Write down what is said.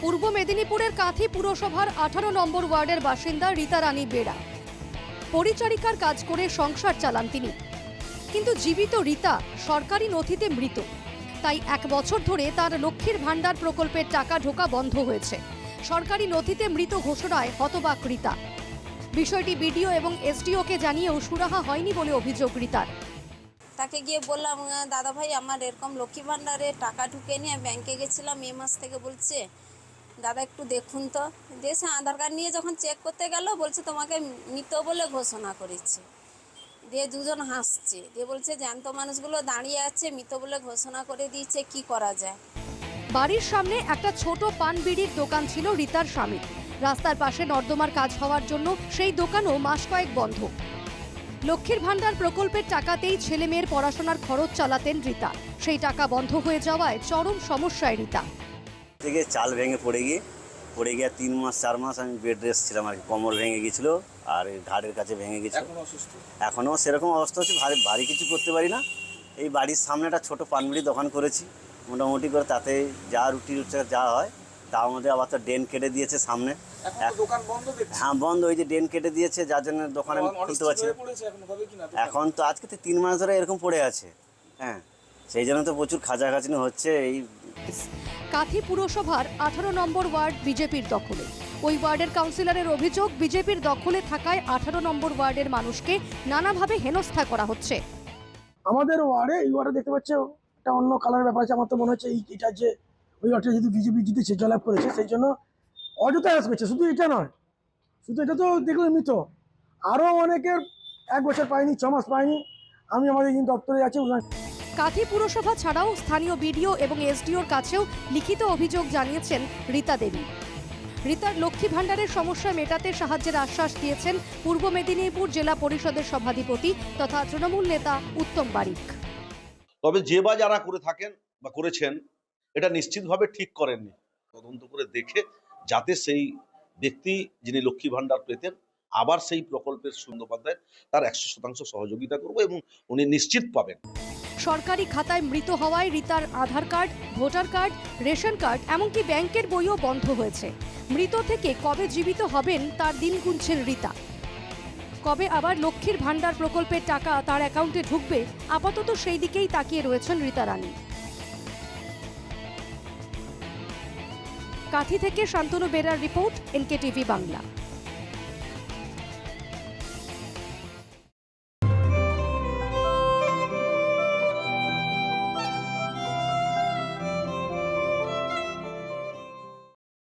পূর্ব মেদিনীপুরের কাঁথি পুরসভার আঠারো নম্বর ওয়ার্ডের বাসিন্দা রীতা রানী বেড়া। পরিচারিকার কাজ করে সংসার চালান তিনি। কিন্তু জীবিত রীতা সরকারি নথিতে মৃত। তাই এক বছর ধরে তার লক্ষ্মীর ভাণ্ডার প্রকল্পের টাকা ঢোকা বন্ধ হয়েছে। সরকারি নথিতে মৃত ঘোষণায় হতবাক রীতা। বিষয়টি বিডিও এবং এসডিওকে জানিয়েও সুরাহা হয়নি বলে অভিযোগ রীতার। তাকে গিয়ে বললাম "আহ, দাদা ভাই আমার এরকম লক্ষ্মী ভাণ্ডারে টাকা ঢুকে নিয়ে ব্যাংকে গেছিলাম মে মাস থেকে বলছে দাদা একটু দেখুন তো। দেশে আধার কার্ড নিয়ে যখন চেক করতে গেল, বলছে তোমাকে মৃত বলে ঘোষণা করেছে। দিয়ে দুজন হাসছে। দিয়ে বলছে, জ্যান্ত মানুষগুলো দাঁড়িয়ে আছে, মৃত বলে ঘোষণা করে দিয়েছে, কি করা যায়? বাড়ির সামনে একটা ছোট পান বিড়ির দোকান ছিল রিতার স্বামী রাস্তার পাশে নর্দমার কাজ হওয়ার জন্য সেই দোকানও মাস কয়েক বন্ধ। লক্ষ্মীর ভাণ্ডার প্রকল্পের টাকাতেই ছেলে মেয়ের পড়াশোনার খরচ চালাতেন রিতা। সেই টাকা বন্ধ হয়ে যাওয়ায় চরম সমস্যায় রীতা। থেকে চাল ভেঙে পড়ে গিয়ে পড়ে গিয়ে তিন মাস চার মাস আমি বেড রেস্ট ছিলাম আর কি। কোমর ভেঙে গেছিল আর এই ঘাড়ের কাছে ভেঙে গেছিল এখনও সেরকম অবস্থা হচ্ছে ভারী ভারী কিছু করতে পারি না। এই বাড়ির সামনে একটা ছোটো পানবিড়ি দোকান করেছি মোটামুটি করে তাতে যা রুটি রুটি যা হয় তার মধ্যে আবার তো ড্রেন কেটে দিয়েছে সামনে। হ্যাঁ বন্ধ ওই যে ড্রেন কেটে দিয়েছে যার জন্য দোকান আমি খুলতে পারছি এখন তো আজকে তো তিন মাস ধরে এরকম পড়ে আছে। হ্যাঁ সেই জন্য তো প্রচুর খাঁচাখাচিনি হচ্ছে এই কাথি পুরসভার আঠারো নম্বর ওয়ার্ড বিজেপির দখলে। ওই ওয়ার্ডের কাউন্সিলরের অভিযোগ, বিজেপির দখলে থাকায় আঠারো নম্বর ওয়ার্ডের মানুষকে নানাভাবে হেনস্থা করা হচ্ছে। আমাদের ওয়ার্ডে এই ওয়ার্ডে দেখতে পাচ্ছ, একটা অন্য কালার ব্যাপার আছে। আমার তো মনে হচ্ছে এটা যে ওই ওয়ার্ডটা যেহেতু বিজেপি জিতেছে জয়লাভ করেছে, সেই জন্য অযথা হ্যাস করছে। শুধু এটা নয়, শুধু এটা তো দেখলে মৃত। আরও অনেকের এক বছর পায়নি, ছ মাস পায়নি। আমি আমাদের দপ্তরে আছি কাথি পুরসভা ছাড়াও স্থানীয় বিডিও এবং এসডিওর কাছেও লিখিত অভিযোগ জানিয়েছেন রীতা দেবী। রীতার লক্ষ্মী ভাণ্ডারের সমস্যা মেটাতে সাহায্যের আশ্বাস দিয়েছেন পূর্ব মেদিনীপুর জেলা পরিষদের সভাধিপতি তথা তৃণমূল নেতা উত্তম বারিক। তবে যে বা যারা করে থাকেন বা করেছেন, এটা নিশ্চিতভাবে ঠিক করেননি। তদন্ত করে দেখে যাতে সেই ব্যক্তি যিনি লক্ষ্মী ভাণ্ডার পেতেন, আবার সেই প্রকল্পের সুন্দরপাধ্যায় তার একশো শতাংশ সহযোগিতা করব এবং উনি নিশ্চিত পাবেন। সরকারি খাতায় মৃত হওয়ায় রীতার Aadhaar card, voter card, ration card, এমনকি ব্যাংকের বইও বন্ধ হয়েছে। মৃত থেকে কবে জীবিত হবেন তার দিন গুনছেন রীতা। কবে আবার লক্ষ্মীর ভাণ্ডার প্রকল্পের টাকা তার অ্যাকাউন্টে ঢুকবে, আপাতত সেই দিকেই তাকিয়ে রয়েছেন রীতা রানী। কাথি থেকে Shantanu Bera report N K TV Bangla.